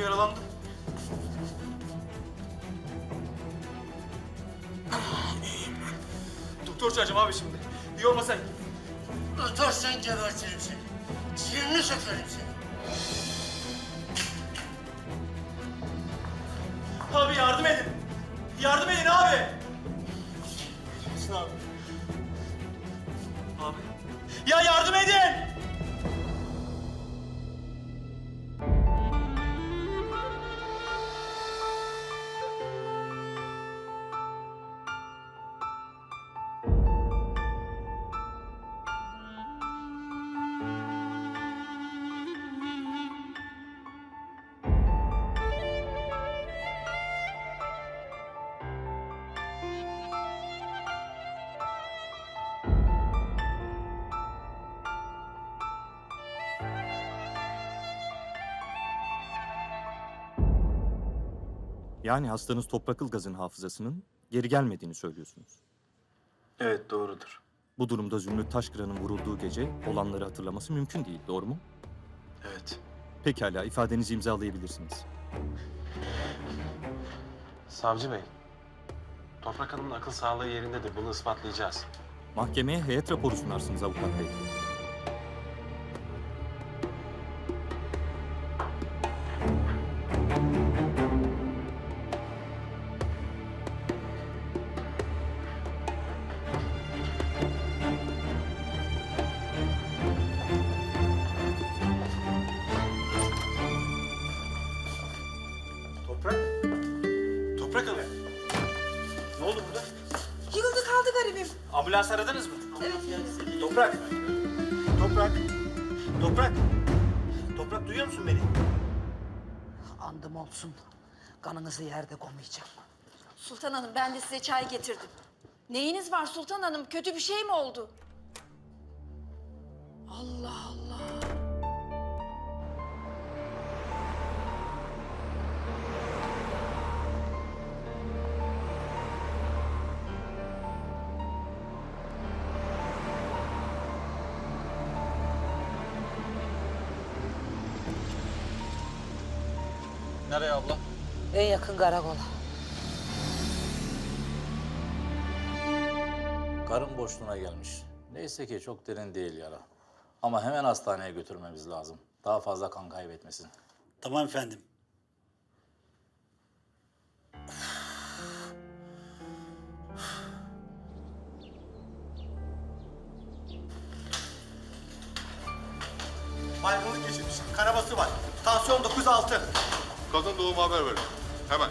yaralandım. Doktor çağıracağım abi şimdi. İyi olmasan. Atarsan gebertirim seni. Ciğerini sökerim seni. Abi yardım edin. Yardım edin abi. Nasıl abi? Abi. Ya yardım edin. Yani hastanız toprak ilgazın hafızasının geri gelmediğini söylüyorsunuz. Evet doğrudur. Bu durumda Zümrüt Taşkıran'ın vurulduğu gece olanları hatırlaması mümkün değil, doğru mu? Evet. Pekala, ifadenizi imzalayabilirsiniz. Savcı Bey. Toprak Hanım'ın akıl sağlığı yerindedir. Bunu ispatlayacağız. Mahkemeye heyet raporu sunarsınız avukat bey. Ambulans aradınız mı? Evet. Toprak. Toprak. Toprak. Toprak duyuyor musun beni? Andım olsun. Kanınızı yerde koymayacağım. Sultan Hanım ben de size çay getirdim. Neyiniz var Sultan Hanım? Kötü bir şey mi oldu? Allah Allah. En yakın karakola. Karın boşluğuna gelmiş. Neyse ki çok derin değil yara. Ama hemen hastaneye götürmemiz lazım. Daha fazla kan kaybetmesin. Tamam efendim. Baygınlık geçirmiş. Kanaması var. Tansiyon 9.6. Kadın doğuma haber verin. Hemen.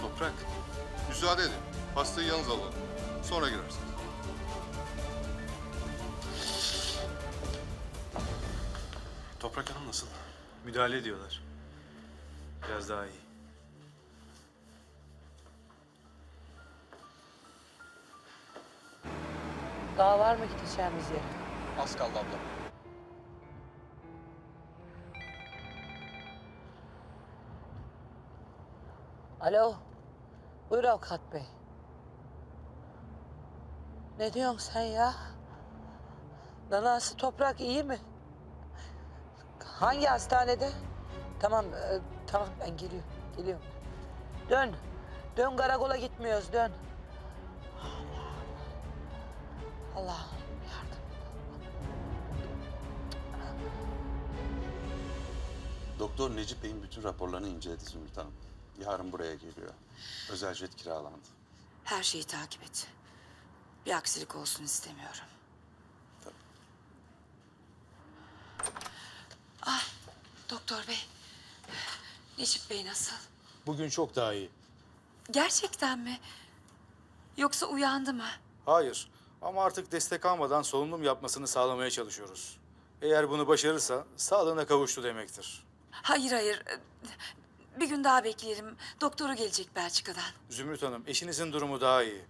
Toprak. Müsaade edin. Hastayı yalnız alalım. Sonra girersiniz. Toprak Hanım nasıl? Müdahale ediyorlar. Biraz daha iyi. Daha var mı gideceğimiz yere? Az kaldı abla. Alo. Buyur avukat bey. Ne diyorsun sen ya? Nanası toprak iyi mi? Hangi hastanede? Tamam, e, tamam ben geliyorum, geliyorum. Dön, dön karakola gitmiyoruz, dön. Allah, yardım. Doktor Necip Bey'in bütün raporlarını inceledi Zümrüt Hanım. Yarın buraya geliyor. Özel jet kiralandı. Her şeyi takip et. Bir aksilik olsun istemiyorum. Tabii. Ah, doktor bey. Necip Bey nasıl? Bugün çok daha iyi. Gerçekten mi? Yoksa uyandı mı? Hayır ama artık destek almadan solunum yapmasını sağlamaya çalışıyoruz. Eğer bunu başarırsa sağlığına kavuştu demektir. Hayır hayır. Bir gün daha bekleyelim. Doktoru gelecek Belçika'dan. Zümrüt Hanım eşinizin durumu daha iyi.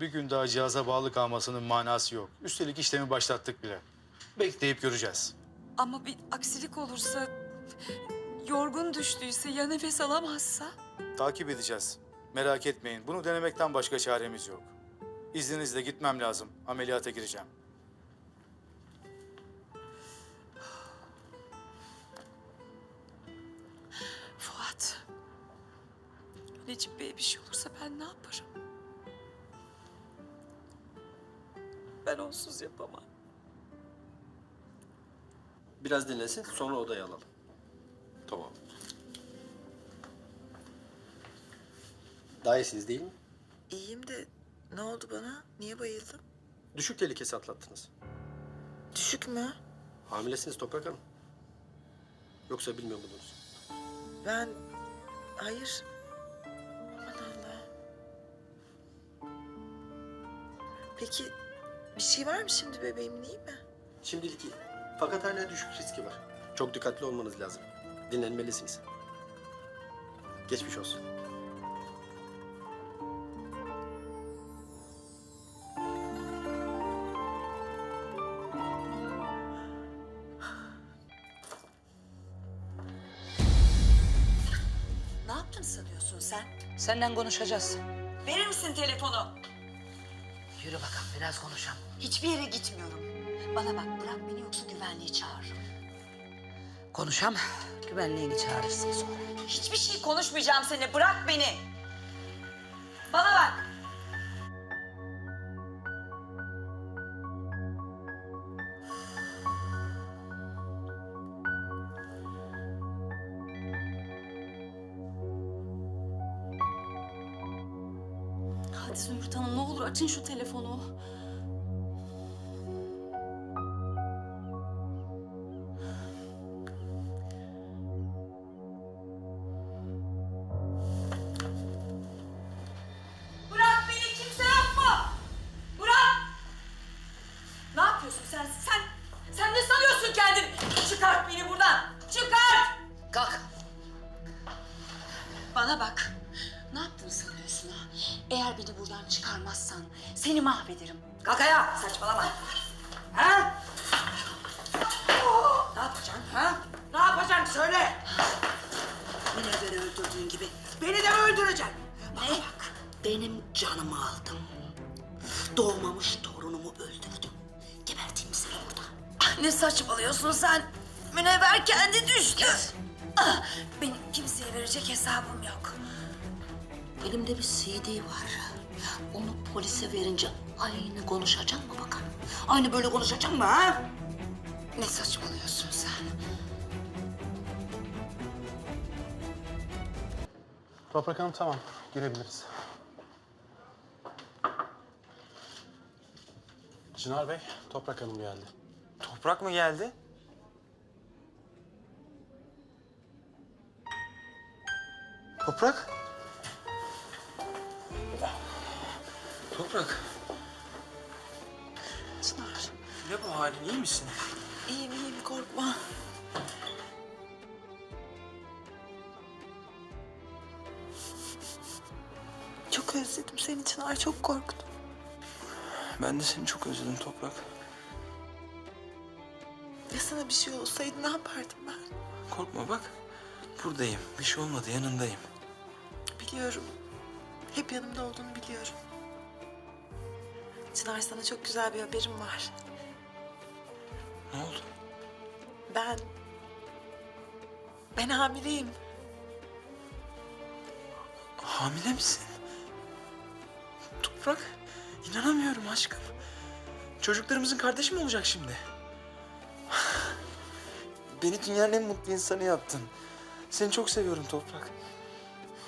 Bir gün daha cihaza bağlı kalmasının manası yok. Üstelik işlemi başlattık bile. Bekleyip göreceğiz. Ama bir aksilik olursa... Yorgun düştüyse ya nefes alamazsa? Takip edeceğiz. Merak etmeyin bunu denemekten başka çaremiz yok. İzninizle gitmem lazım. Ameliyata gireceğim. Necip Bey'e bir şey olursa ben ne yaparım? Ben onsuz yapamam. Biraz dinlesin sonra odaya alalım. Tamam. Daha iyisiniz değil mi? İyiyim de ne oldu bana? Niye bayıldım? Düşük tehlikesi atlattınız. Düşük mü? Hamilesiniz Toprak Hanım. Yoksa bilmiyor muydunuz? Ben... Hayır. Peki bir şey var mı şimdi bebeğimin iyi mi? Şimdilik iyi. Fakat hala düşük riski var. Çok dikkatli olmanız lazım. Dinlenmelisiniz. Geçmiş olsun. Ne yaptın sanıyorsun sen? Senden konuşacağız. Verir misin telefonu? Yürü bakalım biraz konuşalım. Hiçbir yere gitmiyorum. Bana bak bırak beni yoksa güvenliği çağırırım. Konuşam. Güvenliğini çağırırsın sonra. Hiçbir şey konuşmayacağım seninle. Bırak beni. Bana bak. Seni mahvederim. Kalk ayağa. Saçmalama. Ha? Ne yapacaksın ha? Ne yapacaksın söyle. Münevver'i öldürdüğün gibi beni de mi öldüreceksin? Ne? Bak, benim canımı aldın. Doğmamış torunumu öldürdüm. Geberteyim seni burada? Ne saçmalıyorsun sen? Münevver kendi düştü. Ah, Benim kimseye verecek hesabım yok. Elimde bir CD var. Onu polise verince aynı konuşacak mı bakalım? Aynı böyle konuşacak mı ha? Ne saçmalıyorsun sen? Toprak Hanım tamam. Girebiliriz. Çınar Bey, Toprak Hanım geldi. Toprak mı geldi? Toprak? Toprak, Çınar, ne bu halin iyi misin? iyiyim iyiyim korkma. Çok özledim seni Çınar, çok korktum. Ben de seni çok özledim Toprak. Ya sana bir şey olsaydı ne yapardım ben? Korkma bak, buradayım. Bir şey olmadı, yanındayım. Biliyorum. Hep yanımda olduğunu biliyorum. Çınar sana çok güzel bir haberim var. Ne oldu? Ben... Ben hamileyim. Hamile misin? Toprak, inanamıyorum aşkım. Çocuklarımızın kardeşi mi olacak şimdi? Beni dünyanın en mutlu insanı yaptın. Seni çok seviyorum Toprak.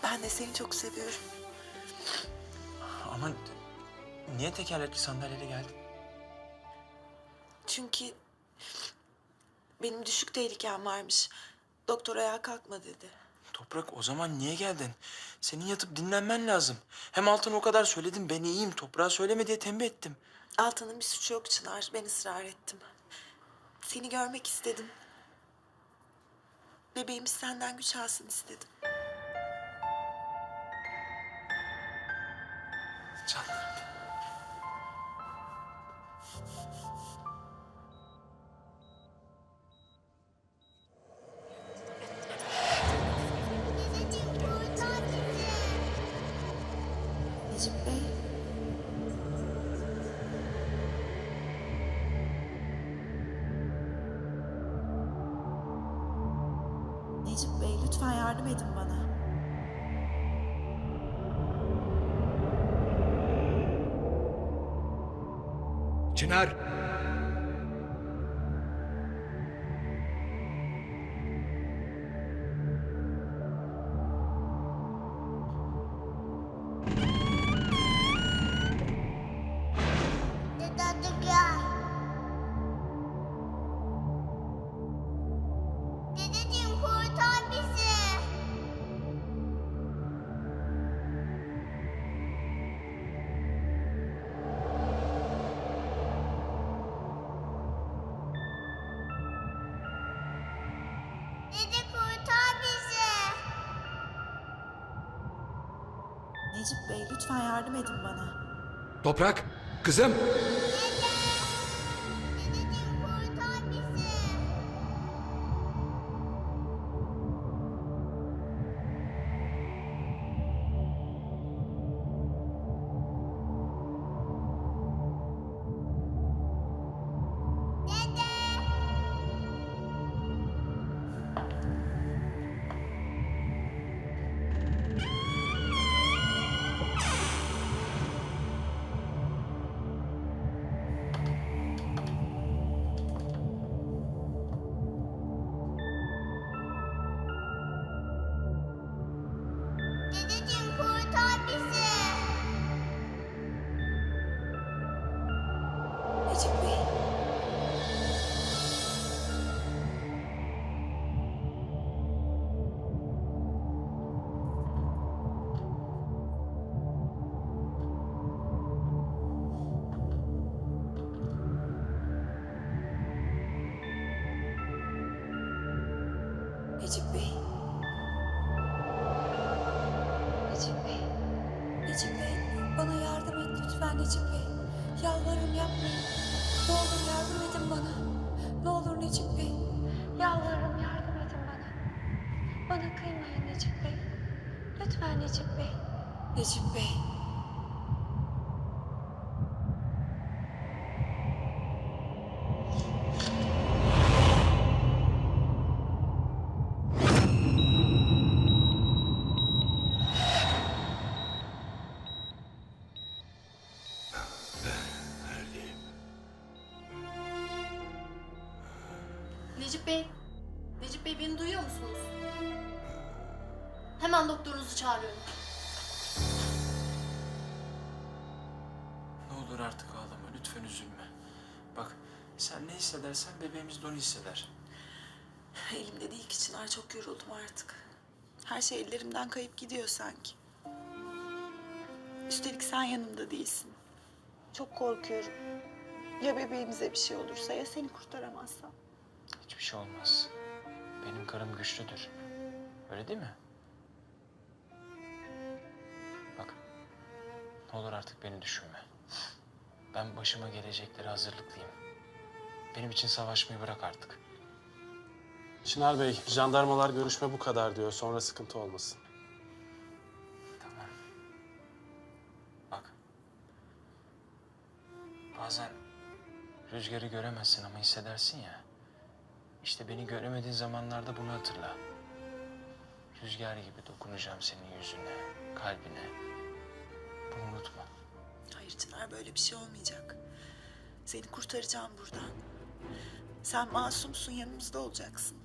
Ben de seni çok seviyorum. Ama niye tekerlekli sandalyeyle geldin? Çünkü benim düşük tehlikem varmış. Doktor ayağa kalkma dedi. Toprak o zaman niye geldin? Senin yatıp dinlenmen lazım. Hem Altan o kadar söyledim ben iyiyim. Toprağa söyleme diye tembih ettim. Altan'ın bir suçu yok Çınar. Ben ısrar ettim. Seni görmek istedim. Bebeğimiz senden güç alsın istedim. Lütfen yardım edin bana. Çınar! Necip Bey lütfen yardım edin bana. Toprak! Kızım! Dedeciğim Necip Bey. Necip Bey. Necip Bey beni duyuyor musunuz? Hemen doktorunuzu çağırıyorum. Üzülme. Bak sen ne hissedersen bebeğimiz de onu hisseder. Elimde değil ki Çınar çok yoruldum artık. Her şey ellerimden kayıp gidiyor sanki. Üstelik sen yanımda değilsin. Çok korkuyorum. Ya bebeğimize bir şey olursa ya seni kurtaramazsam? Hiçbir şey olmaz. Benim karım güçlüdür. Öyle değil mi? Bak. Ne olur artık beni düşünme. Ben başıma geleceklere hazırlıklıyım. Benim için savaşmayı bırak artık. Çınar Bey, jandarmalar görüşme bu kadar diyor. Sonra sıkıntı olmasın. Tamam. Bak. Bazen rüzgarı göremezsin ama hissedersin ya. İşte beni göremediğin zamanlarda bunu hatırla. Rüzgar gibi dokunacağım senin yüzüne, kalbine. Bunu unutma. Hayır Çınar böyle bir şey olmayacak. Seni kurtaracağım buradan. Sen masumsun yanımızda olacaksın.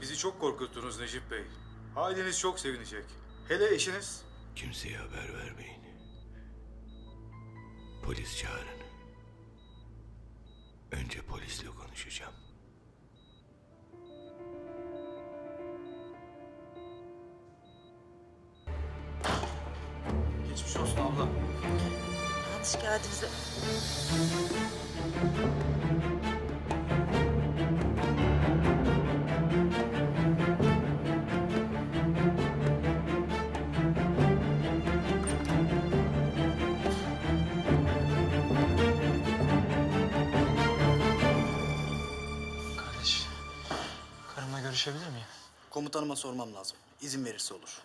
Bizi çok korkuttunuz Necip Bey. Aileniz çok sevinecek. Hele eşiniz. Kimseye haber vermeyin. Polis çağırın. Önce polisle konuşacağım. Abla. Yanlış geldiniz. Kardeş, karımla görüşebilir miyim? Komutanıma sormam lazım. İzin verirse olur.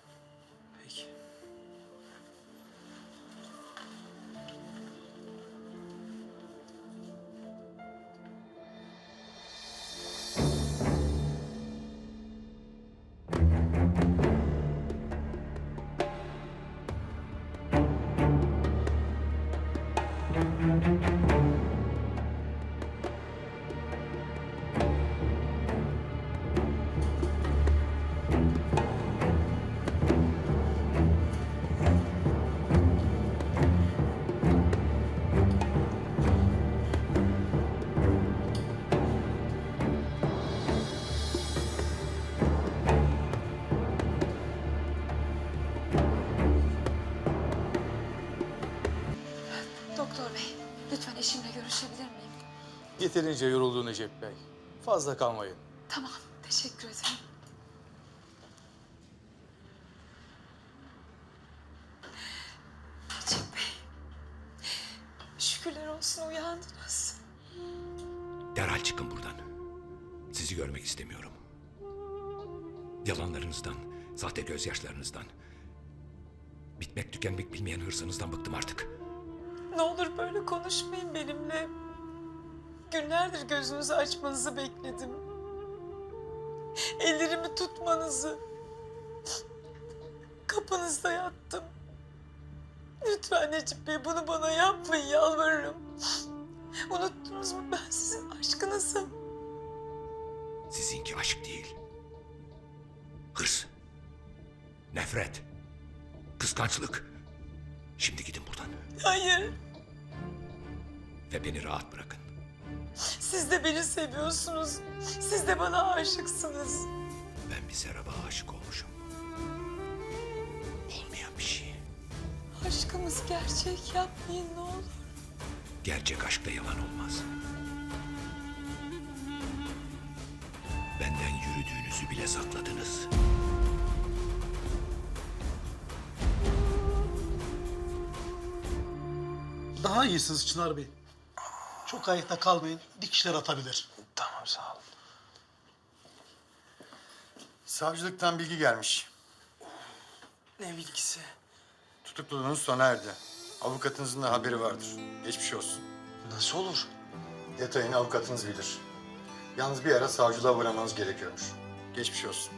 Yeterince yoruldu Necip Bey. Fazla kalmayın. Tamam, teşekkür ederim. Necip Bey, şükürler olsun uyandınız. Derhal çıkın buradan. Sizi görmek istemiyorum. Yalanlarınızdan, sahte gözyaşlarınızdan, bitmek tükenmek bilmeyen hırsınızdan bıktım artık. Ne olur böyle konuşmayın benimle. Günlerdir gözünüzü açmanızı bekledim. Ellerimi tutmanızı. Kapınızda yattım. Lütfen Necip Bey bunu bana yapmayın yalvarırım. Unuttunuz mu ben sizin aşkınızım. Sizinki aşk değil. Hırs. Nefret. Kıskançlık. Şimdi gidin buradan Hayır, ve beni rahat bırakın. Siz de beni seviyorsunuz. Siz de bana aşıksınız. Ben bir seraba aşık olmuşum. Olmayan bir şey. Aşkımız gerçek yapmayın ne olur. Gerçek aşkta yalan olmaz. Benden yürüdüğünüzü bile sakladınız. Daha iyisiniz Çınar Bey. Çok ayakta kalmayın. Dikişler atabilir. Tamam sağ ol. Savcılıktan bilgi gelmiş. Ne bilgisi? Tutukluluğunuz sona erdi. Avukatınızın da haberi vardır. Geçmiş olsun. Nasıl olur? Detayını avukatınız bilir. Yalnız bir ara savcılığa uğramanız gerekiyormuş. Geçmiş olsun.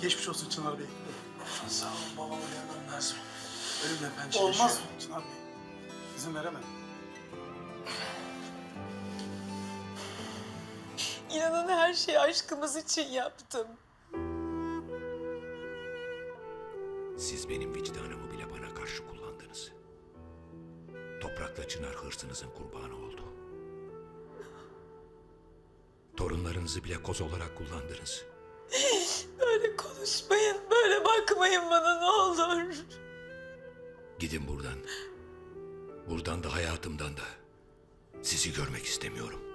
Geçmiş olsun Çınar Bey. Sağ ol babamı görmem lazım. Ölümle pençeleşiyor. Olmaz Çınar Bey. İzin veremem. İnanın her şeyi aşkımız için yaptım. Siz benim vicdanımı bile bana karşı kullandınız. Toprakla Çınar hırsınızın kurbanı oldu. Torunlarınızı bile koz olarak kullandınız. Böyle konuşmayın, böyle bakmayın bana ne olur. Gidin buradan. Buradan da hayatımdan da. Sizi görmek istemiyorum.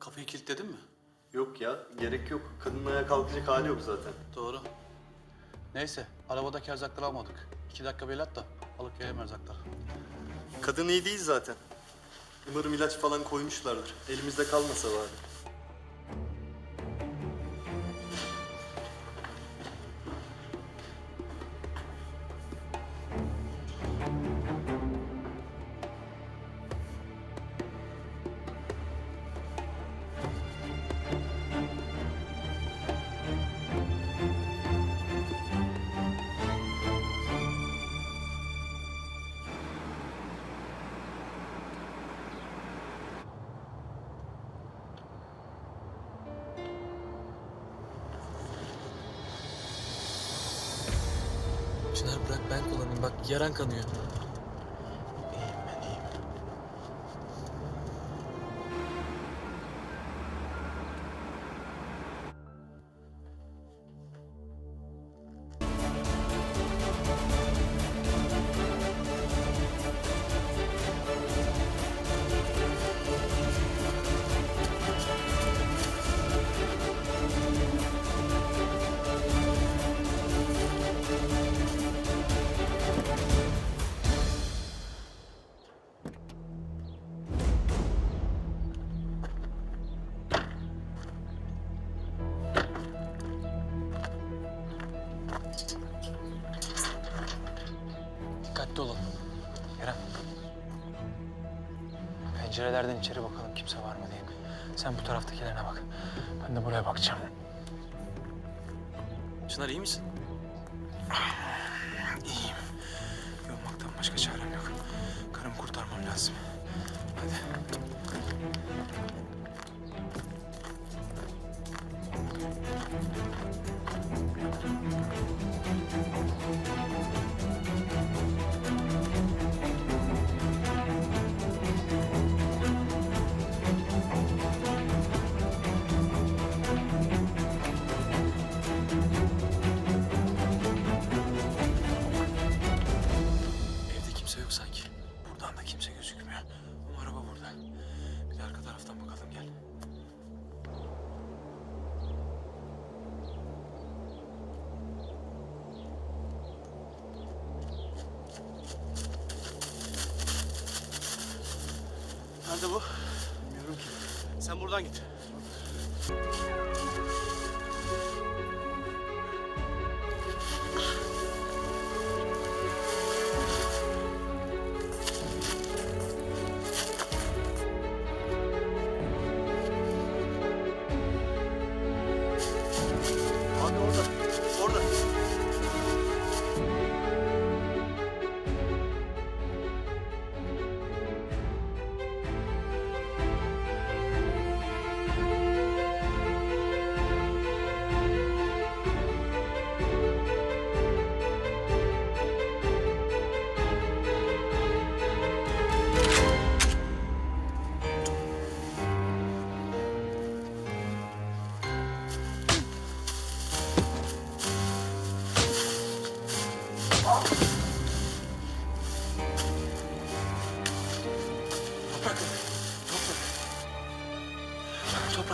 Kapıyı kilitledin mi? Yok ya, gerek yok. Kadının ayağa kalkacak hali yok zaten. Doğru. Neyse, arabadaki erzakları almadık. İki dakika belat da alıp gelelim erzaklar. Kadın iyi değil zaten. Umarım ilaç falan koymuşlardır. Elimizde kalmasa bari. Çınar bırak ben kullanayım. Bak yaran kanıyor. Kerem. Pencerelerden içeri bakalım kimse var mı diye. Sen bu taraftakilerine bak. Ben de buraya bakacağım. Çınar iyi misin? İyiyim. Yolmaktan başka çarem yok. Karımı kurtarmam lazım. Hadi. Evde kimse yok sanki. Buradan da kimse gözükmüyor. Ama araba burada. Bir de arka taraftan bakalım gel. Nerede bu? Bilmiyorum ki. Sen buradan git.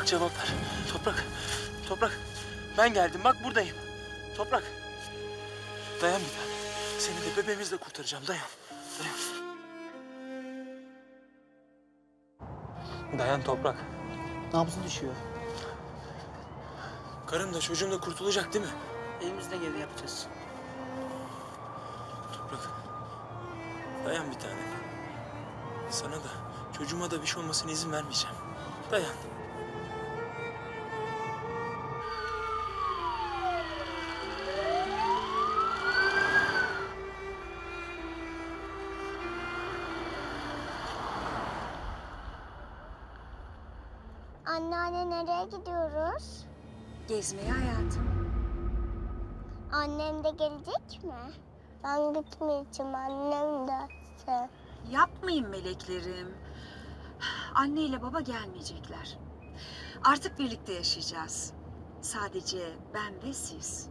Toprak cevap ver. Toprak. Toprak. Ben geldim bak buradayım. Toprak. Dayan bir tane. Seni de bebeğimizi de kurtaracağım. Dayan. Dayan. Dayan Toprak. Nabzı düşüyor. Karım da çocuğum da kurtulacak değil mi? Elimizden geleni yapacağız. Toprak. Dayan bir tane. Sana da çocuğuma da bir şey olmasına izin vermeyeceğim. Dayan. Anneanne nereye gidiyoruz? Gezmeye hayatım. Annem de gelecek mi? Ben gitmeyeceğim annem derse. Yapmayın meleklerim. Anne ile baba gelmeyecekler. Artık birlikte yaşayacağız. Sadece ben ve siz.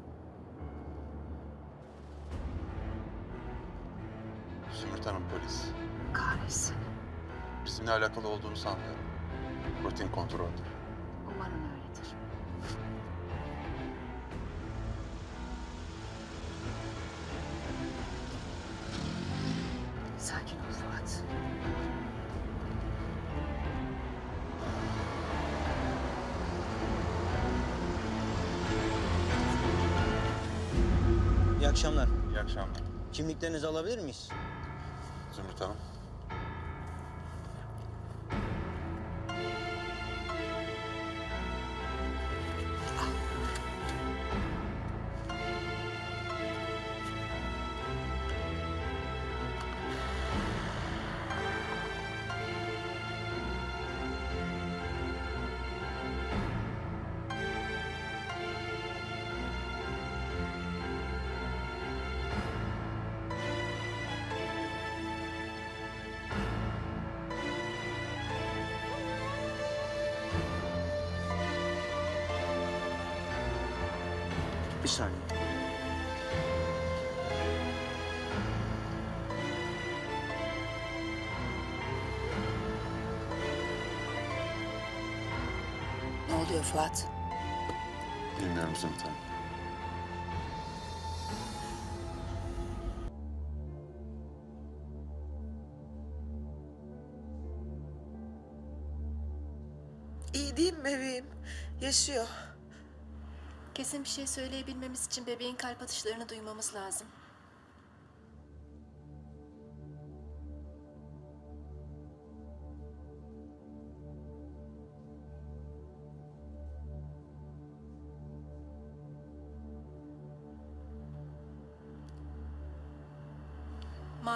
Zümrüt Hanım polis. Kahretsin. Bizimle alakalı olduğunu sanmıyorum. Rutin kontroldür. Umarım öyledir. Sakin ol Fuat. İyi akşamlar. İyi akşamlar. Kimliklerinizi alabilir miyiz? Zümrüt Hanım. Ne oluyor Fuat? Bilmiyorum Zümrüt Hanım. İyi değil mi bebeğim? Yaşıyor. Kesin bir şey söyleyebilmemiz için bebeğin kalp atışlarını duymamız lazım.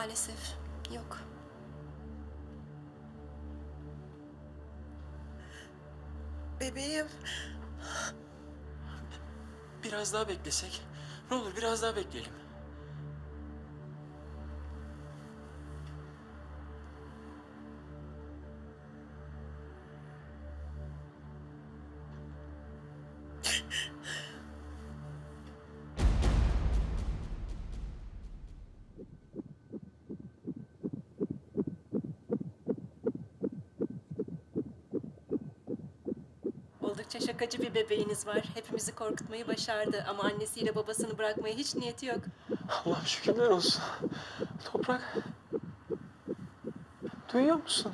Maalesef yok. Bebeğim. Biraz daha beklesek. Ne olur biraz daha bekleyelim. Oldukça şakacı bir bebeğiniz var. Hepimizi korkutmayı başardı ama annesiyle babasını bırakmaya hiç niyeti yok. Allah'ım şükürler olsun. Toprak. Duyuyor musun?